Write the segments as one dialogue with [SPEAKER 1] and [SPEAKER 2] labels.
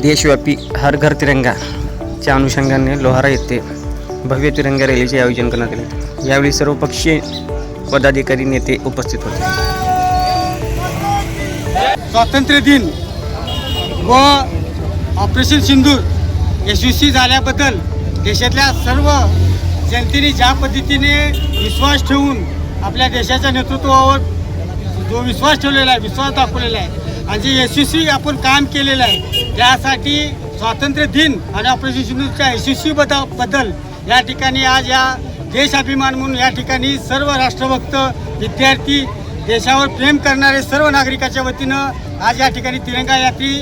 [SPEAKER 1] देशव्यापी हर घर तिरंगा. च्या अनुषंगाने लोहारा येथे भव्य तिरंगा रॅलीचे आयोजन करण्यात आले. यावेळी सर्व पक्षीय पदाधिकारी नेते उपस्थित होते.
[SPEAKER 2] स्वातंत्र्य दिन व ऑपरेशन सिंधू यशस्वी झाल्याबद्दल देशातल्या सर्व जनतेने ज्या पद्धतीने विश्वास ठेवून आपल्या देशाच्या नेतृत्वावर जो विश्वास ठेवलेला आहे विश्वास दाखवलेला आहे आणि जे यशस्वी आपण काम केलेलं आहे त्यासाठी स्वातंत्र्य दिन आणि ऑपरेशन सिंधूच्या यशस्वी बदा बद्दल या ठिकाणी आज या देश अभिमान म्हणून या ठिकाणी सर्व राष्ट्रभक्त विद्यार्थी देशावर प्रेम करणारे सर्व नागरिकाच्या वतीनं आज या ठिकाणी तिरंगा यात्री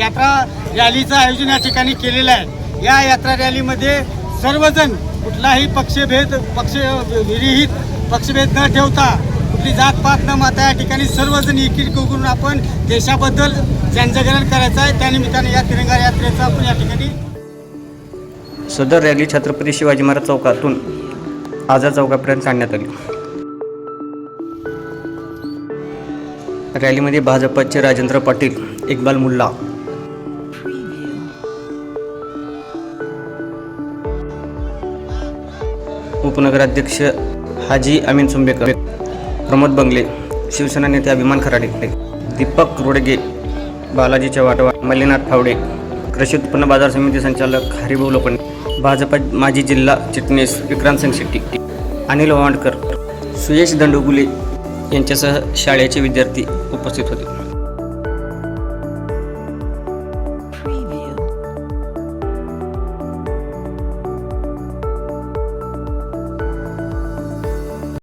[SPEAKER 2] यात्रा रॅलीचं आयोजन या ठिकाणी केलेलं आहे. या यात्रा रॅलीमध्ये सर्वजण कुठलाही पक्षभेद पक्ष विरहित पक्षभेद न ठेवता कुठली जातपात न माता या ठिकाणी सर्वजण एकीक करून आपण देशाबद्दल जनजागरण करायचं आहे. त्यानिमित्ताने या तिरंगा यात्रेचा आपण या ठिकाणी
[SPEAKER 1] सदर रॅली छत्रपती शिवाजी महाराज चौकातून आझाद चौकापर्यंत आणण्यात आली. रॅलीमध्ये भाजपचे राजेंद्र पाटील इक्बाल मुल्ला उपनगराध्यक्ष हाजी अमीन सुंबेकर प्रमोद बंगले शिवसेना नेते अभिमान खराडे दीपक रोडगे बालाजी चव्हाटवा मल्लीनाथ फावडे कृषी उत्पन्न बाजार समिती संचालक हरिभाऊ लोखंडे भाजपा माजी जिल्हा चिटणीस विक्रांत सिंग शेट्टी अनिल वांडकर सुयेश दंडोगुले यांच्यासह शाळेचे विद्यार्थी उपस्थित होते.